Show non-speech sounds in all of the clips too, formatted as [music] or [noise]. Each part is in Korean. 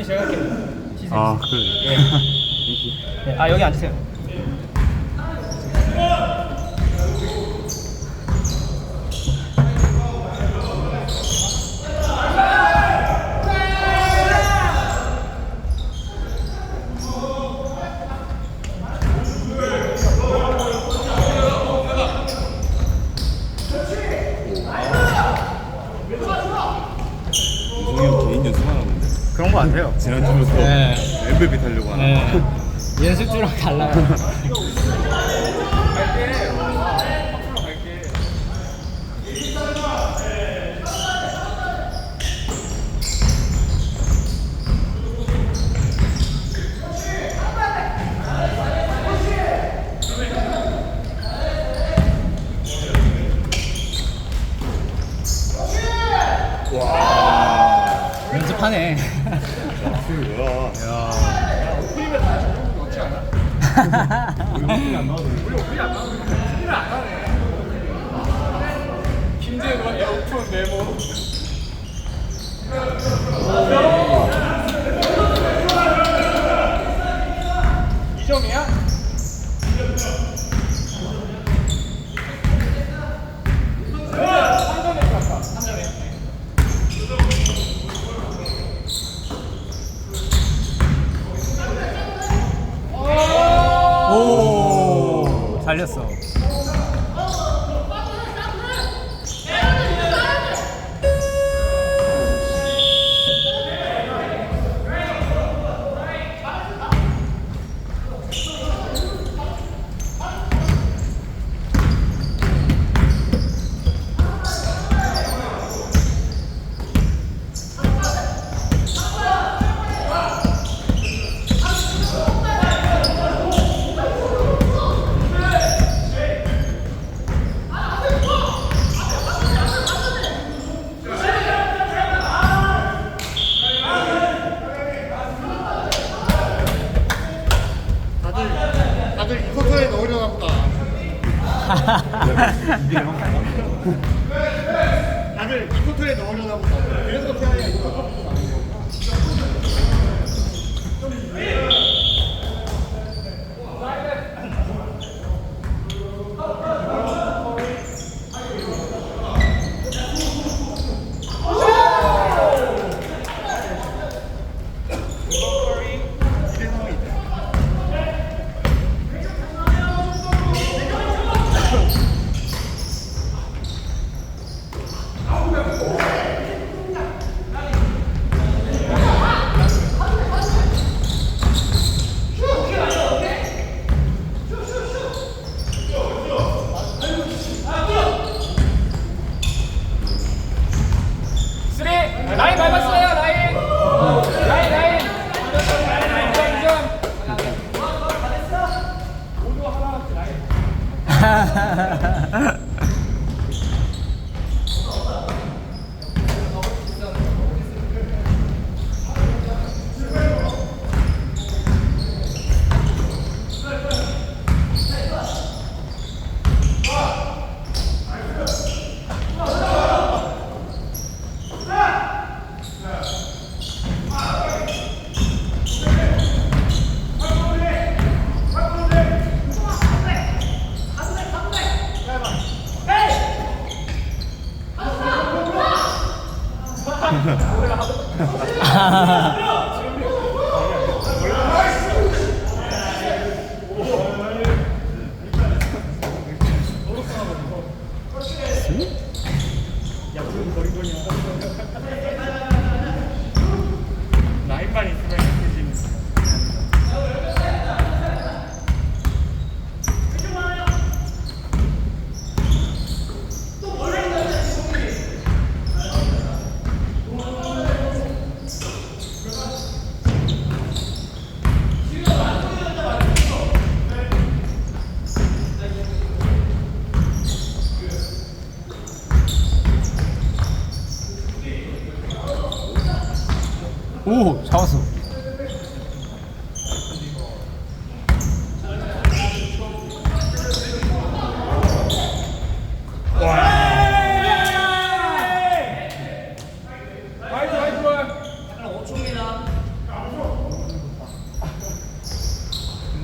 네, 제가 할게요. 시즌. 아 그래. 네, 아 여기 앉으세요. 이성이 형 개인 연습하는데 그런 거안 돼요. [laughs] 지난주부터 네. MVP 타려고 하나. 네. 연습주랑 달라요. [laughs] 와. 연습 하네. 그 뭐야? 김재현 네모 살렸어. 다들 이 코트에 넣으려나 보다. 그래서 태양이 이 코트 쓰리 라인 밟았어요 라인 라인 라인 이점 이점 이점 라인만 [laughs] 오 잡았어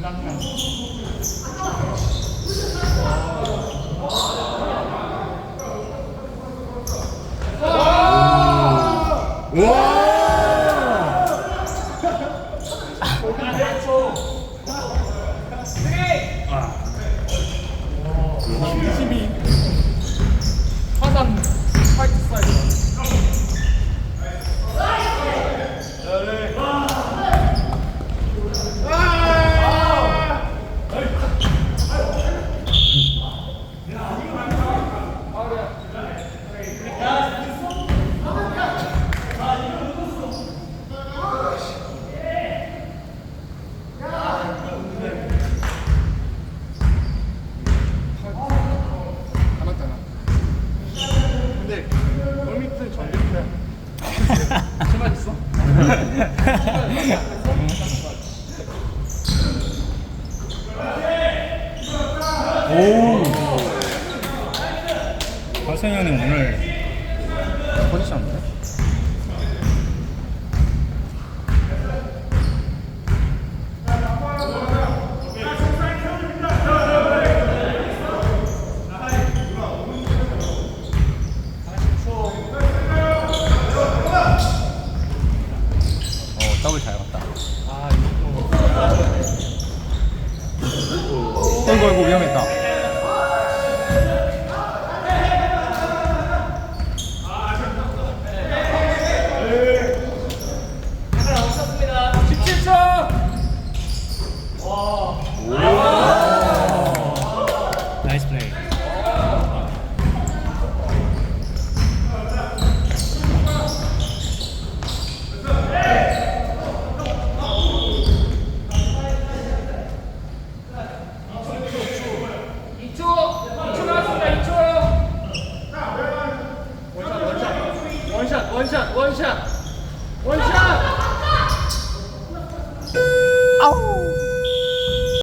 감사합니다. 있어? 오. 박성현이 오늘 포지션 없네?